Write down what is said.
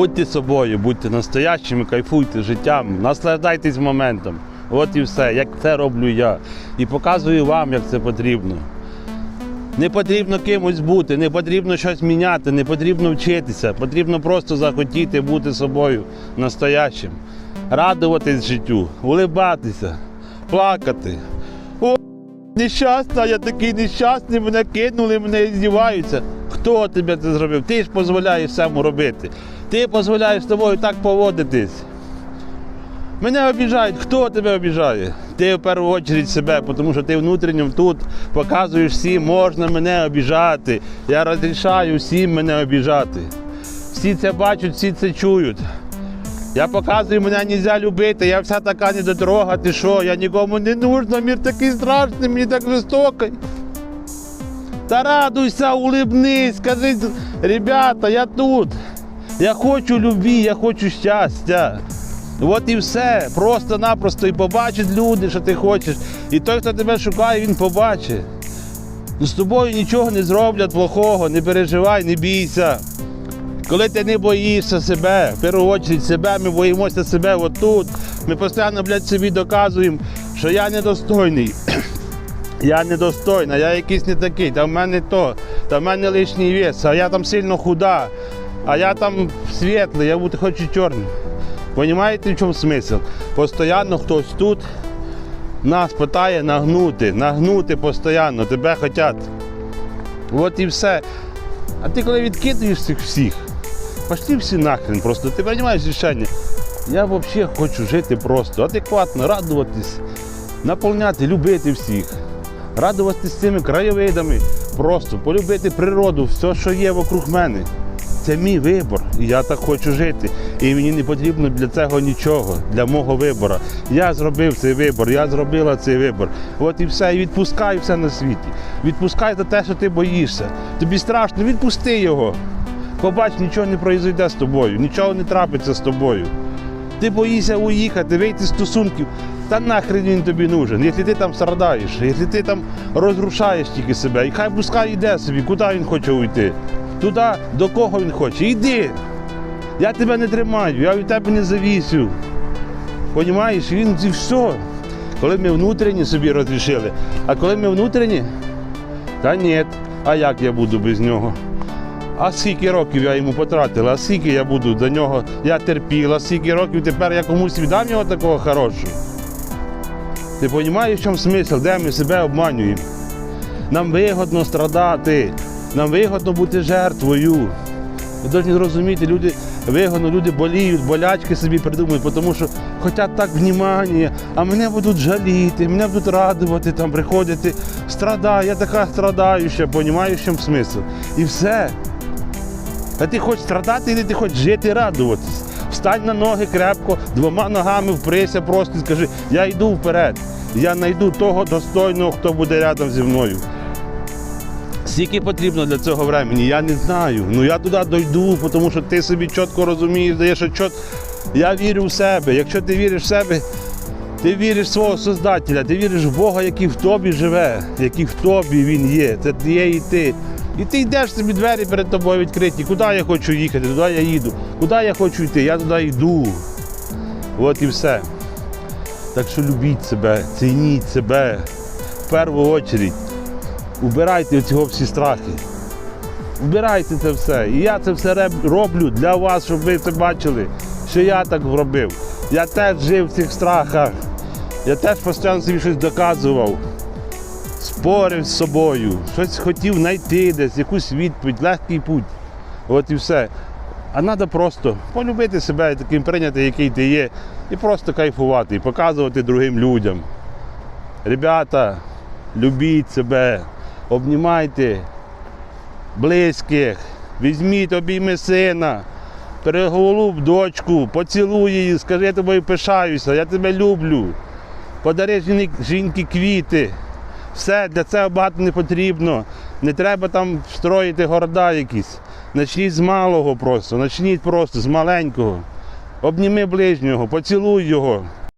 Будьте собою, будьте настоящими, кайфуйте життям, наслаждайтесь моментом. От і все, як це роблю я. І показую вам, як це потрібно. Не потрібно кимось бути, не потрібно щось міняти, не потрібно вчитися. Потрібно просто захотіти бути собою настоящим, радуватись життю, улибатися, плакати. Нещасна, я такий нещасний, мене кинули, мене здіваються. Хто тебе це зробив? Ти ж дозволяєш всьому робити. Ти дозволяєш з тобою так поводитись. Мене обіжають. Хто тебе обіжає? Ти в першу чергу себе, тому що ти внутрішньо тут показуєш всім, можна мене обіжати. Я розрішаю всім мене обіжати. Всі це бачать, всі це чують. Я показую, мене не можна любити, я вся така недотрога, ти що, я нікому не нужна, мір такий страшний, мені так жорстокий. Та радуйся, улибнись, скажи, ребята, я тут. Я хочу любві, я хочу щастя. От і все. Просто-напросто і побачать люди, що ти хочеш. І той, хто тебе шукає, він побачить. З тобою нічого не зроблять плохого, не переживай, не бійся. Коли ти не боїшся себе, в першу чергу себе, ми боїмося себе отут. Ми постійно, блядь, собі доказуємо, що я недостойний. Я недостойна, я якийсь не такий, та в мене то, та в мене лишній вес, а я там сильно худа, а я там світлий, я бути хочу чорним. Понімаєте, в чому смисл? Постоянно хтось тут нас питає нагнути, нагнути постійно, тебе хочуть. От і все. А ти коли відкидуєш цих всіх, пошли всі нахрен просто, ти розумієш рішення. Я взагалі хочу жити просто, адекватно, радуватись, наповняти, любити всіх, радуватись цими краєвидами, просто полюбити природу, все, що є вокруг мене. Це мій вибір, і я так хочу жити. І мені не потрібно для цього нічого, для мого вибору. Я зробив цей вибір, я зробила цей вибір. От і все, і відпускай все на світі. Відпускай за те, що ти боїшся. Тобі страшно, відпусти його. Побач, нічого не произойде з тобою, нічого не трапиться з тобою. Ти боїшся уїхати, вийти з стосунків. Та нахрен він тобі нужен, якщо ти там страдаєш, якщо ти там розрушаєш тільки себе, і хай пускай йде собі, куди він хоче уйти. Туди, до кого він хоче. Йди. Я тебе не тримаю, я від тебе не завісю. Понімаєш, він і все. Коли ми внутрішні собі розрішили, а коли ми внутрішні, та ні, а як я буду без нього? А скільки років я йому потратила, а скільки я буду до нього, я терпіла, скільки років тепер я комусь віддам його такого хорошого. Ти розумієш, в чому смисл, де ми себе обманюємо? Нам вигодно страдати, нам вигодно бути жертвою. Ви повинні зрозуміти, люди вигодно, люди боліють, болячки собі придумують, тому що хочуть так внімання, а мене будуть жаліти, мене будуть радувати, там приходити, страдаю, я така страдаюча, розумієш, в чому смисл. І все. А ти хочеш страдати, і ти хочеш жити радуватись. Встань на ноги крепко, двома ногами вприся просто і скажи, я йду вперед. Я знайду того достойного, хто буде рядом зі мною. Скільки потрібно для цього времени, я не знаю. Ну я туди дойду, тому що ти собі чітко розумієш, даєш що чіт... Я вірю в себе. Якщо ти віриш в себе, ти віриш в свого Создателя, ти віриш в Бога, який в тобі живе, який в тобі він є. Це є і ти. І ти йдеш собі двері перед тобою відкриті. Куди я хочу їхати, туди я їду. Куди я хочу йти, я туди йду. От і все. Так що любіть себе, цініть себе в першу чергу. Убирайте цього всі страхи. Убирайте це все. І я це все роблю для вас, щоб ви це бачили, що я так робив. Я теж жив в цих страхах. Я теж постійно собі щось доказував. Спорив з собою, щось хотів знайти десь, якусь відповідь, легкий путь. От і все. А треба просто полюбити себе, таким прийняти, який ти є, і просто кайфувати, і показувати другим людям. Ребята, любіть себе, обнімайте близьких, візьміть обійми сина, переголуб дочку, поцілуй її, скажи, я тобою пишаюся, я тебе люблю. Подари жінки квіти. Все, для цього багато не потрібно. Не треба там строїти города якісь. Начніть з малого просто, начніть просто з маленького. Обніми ближнього, поцілуй його.